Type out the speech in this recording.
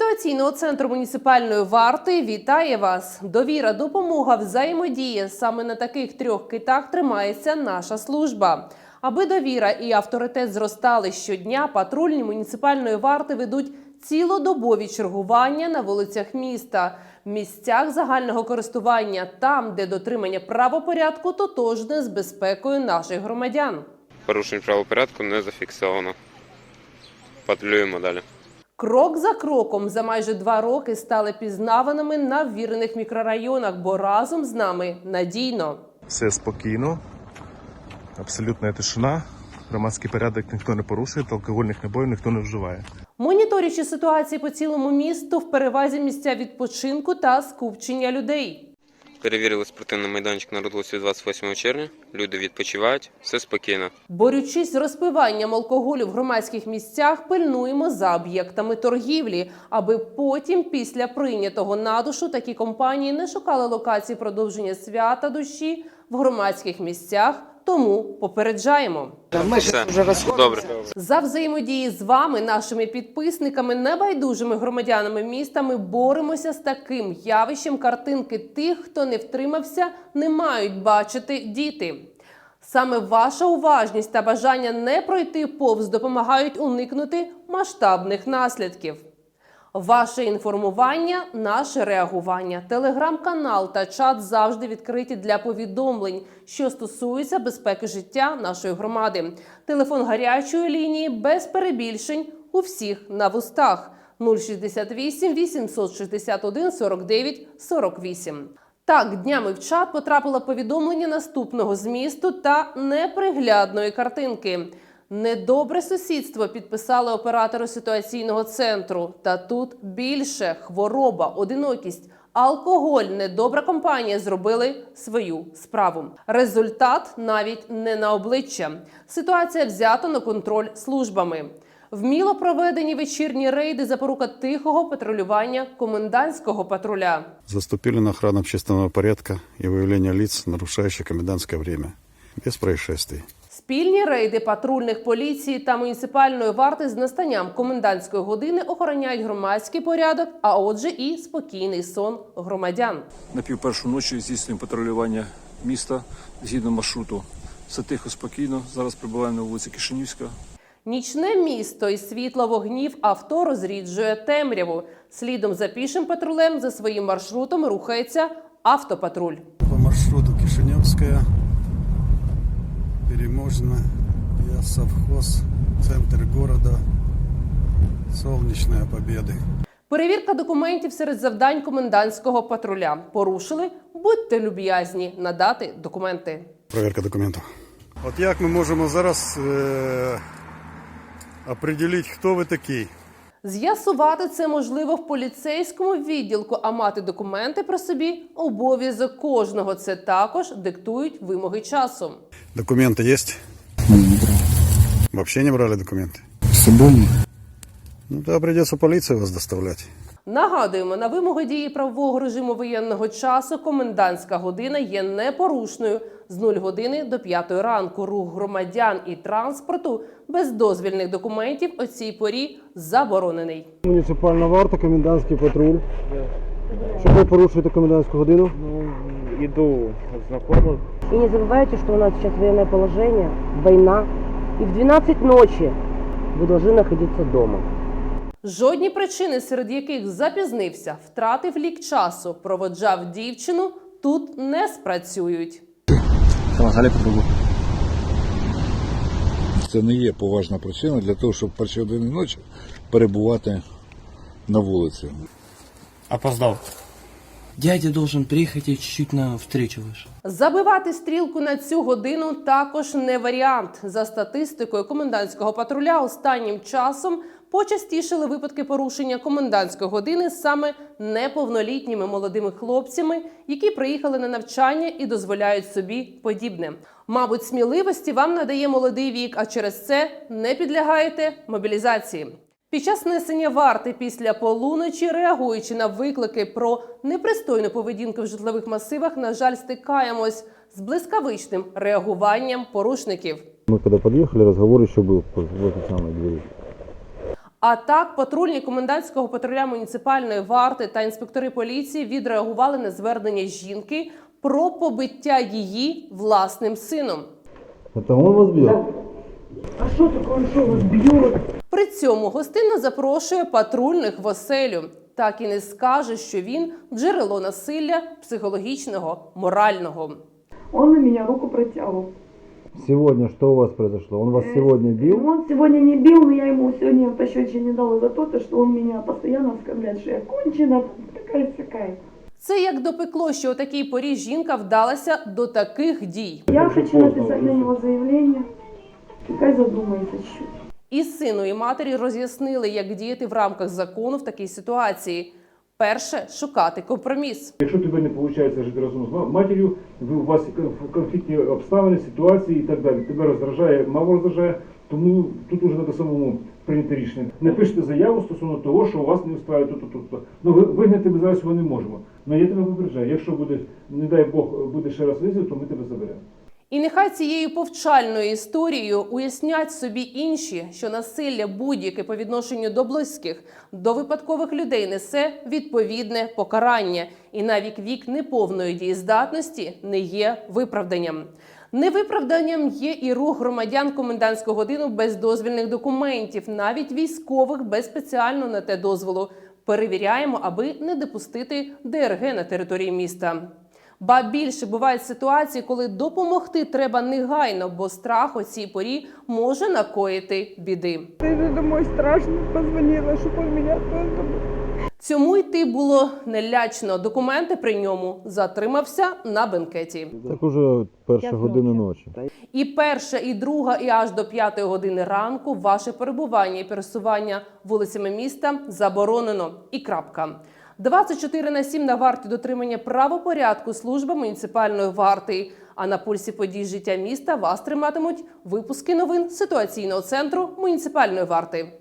ситуаційного центру муніципальної варти вітає вас. Довіра, допомога, взаємодія. Саме на таких трьох китах тримається наша служба. Аби довіра і авторитет зростали щодня, патрульні муніципальної варти ведуть цілодобові чергування на вулицях міста, в місцях загального користування, там, де дотримання правопорядку тотожне з безпекою наших громадян. Порушень правопорядку не зафіксовано. Патрулюємо далі. Крок за кроком за майже два роки стали пізнаваними на ввірених мікрорайонах, бо разом з нами надійно. Все спокійно, абсолютна тишина. Громадський порядок ніхто не порушує, та алкогольних набоїв ніхто не вживає. Моніторячи ситуації по цілому місту, в перевазі місця відпочинку та скупчення людей. Перевірили спортивний майданчик на Рудлосі 28 червня. Люди відпочивають, все спокійно. Борючись з розпиванням алкоголю в громадських місцях, пильнуємо за об'єктами торгівлі, аби потім, після прийнятого на душу, такі компанії не шукали локації продовження свята душі в громадських місцях. Тому попереджаємо. Все добре. За взаємодії з вами, нашими підписниками, небайдужими громадянами міста, ми боремося з таким явищем картинки тих, хто не втримався, не мають бачити діти. Саме ваша уважність та бажання не пройти повз допомагають уникнути масштабних наслідків. Ваше інформування, наше реагування. Телеграм-канал та чат завжди відкриті для повідомлень, що стосуються безпеки життя нашої громади. Телефон гарячої лінії без перебільшень у всіх на вустах 068 861 49 48. Так, днями в чат потрапило повідомлення наступного змісту та неприглядної картинки. Недобре сусідство підписали оператори ситуаційного центру. Та тут більше хвороба, одинокість, алкоголь, недобра компанія зробили свою справу. Результат навіть не на обличчя. Ситуація взята на контроль службами. Вміло проведені вечірні рейди запорука тихого патрулювання комендантського патруля. Заступили на охрану общественного порядка и выявление лиц, нарушающих комендантское время. Без происшествий. Спільні рейди патрульних поліції та муніципальної варти з настанням комендантської години охороняють громадський порядок, а отже, і спокійний сон громадян. На півпершу ночі здійснюємо патрулювання міста згідно маршруту. Все тихо, спокійно. Зараз прибуваємо на вулиці Кишинівська. Нічне місто і світло вогнів авто розріджує темряву. Слідом за пішим патрулем за своїм маршрутом рухається автопатруль. По маршруту Кишиневская, Переможно, я совхоз, центр города, Солнечная Победы. Перевірка документів серед завдань комендантського патруля. Порушили? Будьте люб'язні надати документи. Проверка документів. От як ми можемо зараз е- определити, хто ви такий? З'ясувати це можливо в поліцейському відділку, а мати документи про собі обов'язок кожного. Це також диктують вимоги часу. Документы есть? Вообще не брали документы? С собой. Ну, тогда придется полицию вас доставлять. Нагадуємо, на вимогу дії правового режиму воєнного часу комендантська година є непорушною з 0 години до 5 ранку. Рух громадян і транспорту без дозвільних документів о цій порі заборонений. Муніципальна варта, комендантський патруль. Що ви порушуєте комендантську годину? иду знакомых. И не забывайте, что у нас сейчас военное положение, война. И в 12 ночи вы должны находиться дома. Жодні причини, серед яких запізнився, втратив лік часу, проводжав дівчину, тут не спрацюють. Це не є поважна причина для того, щоб в перші години ночі перебувати на вулиці. Опоздал. Дядя должен приехать и чуть-чуть на встречу вышел. Забивати стрілку на цю годину також не варіант. За статистикою комендантського патруля останнім часом почастішили випадки порушення комендантської години саме неповнолітніми молодими хлопцями, які приїхали на навчання і дозволяють собі подібне. Мабуть, сміливості вам надає молодий вік, а через це не підлягаєте мобілізації. Під час несення варти після полуночі, реагуючи на виклики про непристойну поведінку в житлових масивах, на жаль, стикаємось з блискавичним реагуванням порушників. Мы когда подъехали, разговор еще был в этой самой двери. А так, патрульні комендантського патруля муніципальної варти та інспектори поліції відреагували на звернення жінки про побиття її власним сином. Это он вас бьет? А что такое, что вас бьет? При цьому гостина запрошує патрульних в оселю. Так і не скаже, що він джерело насилля психологічного, морального. Он на меня руку протягивал. Сегодня что у вас произошло? Он вас сегодня бил? Он сегодня не бил, но я ему сегодня пощечине дала за то, то, что он меня постоянно оскорбляет, что я кончена, такая-сякая. Це як допекло, що у такій порі жінка вдалася до таких дій. Я хочу написать на него заявление. Пускай задумается чуть-чуть. І сину, і матері роз'яснили, як діяти в рамках закону в такій ситуації. Перше шукати компроміс. Якщо тебе не виходить жити разом з матір'ю, ви у вас конф- конфліктні обставини, ситуації і так далі. Тебе роздражає, мало роздражає, тому тут уже треба самому прийняти рішення. Напишете заяву стосовно того, що у вас не вставить тут, тут, тут. Ну вигнати ми зараз його не можемо. Ну я тебе попереджаю, якщо буде, не дай Бог, буде ще раз визов, то ми тебе заберемо. І нехай цією повчальною історією уяснять собі інші, що насилля будь-яке по відношенню до близьких, до випадкових людей несе відповідне покарання, і навіть вік неповної дієздатності не є виправданням. Невиправданням є і рух громадян комендантську годину без дозвільних документів, навіть військових без спеціально на те дозволу. Перевіряємо, аби не допустити ДРГ на території міста. Ба більше бувають ситуації, коли допомогти треба негайно, бо страх у цій порі може накоїти біди. Ты домой страшно позвонила, меня тоже Цьому йти було нелячно. Документи при ньому затримався на бенкеті. Так уже перша година ночі. ночі. І перша, і друга, і аж до п'ятої години ранку ваше перебування і пересування вулицями міста заборонено. І крапка. 24 на 7 на варті дотримання правопорядку служби муніципальної варти. А на пульсі подій життя міста вас триматимуть випуски новин ситуаційного центру муніципальної варти.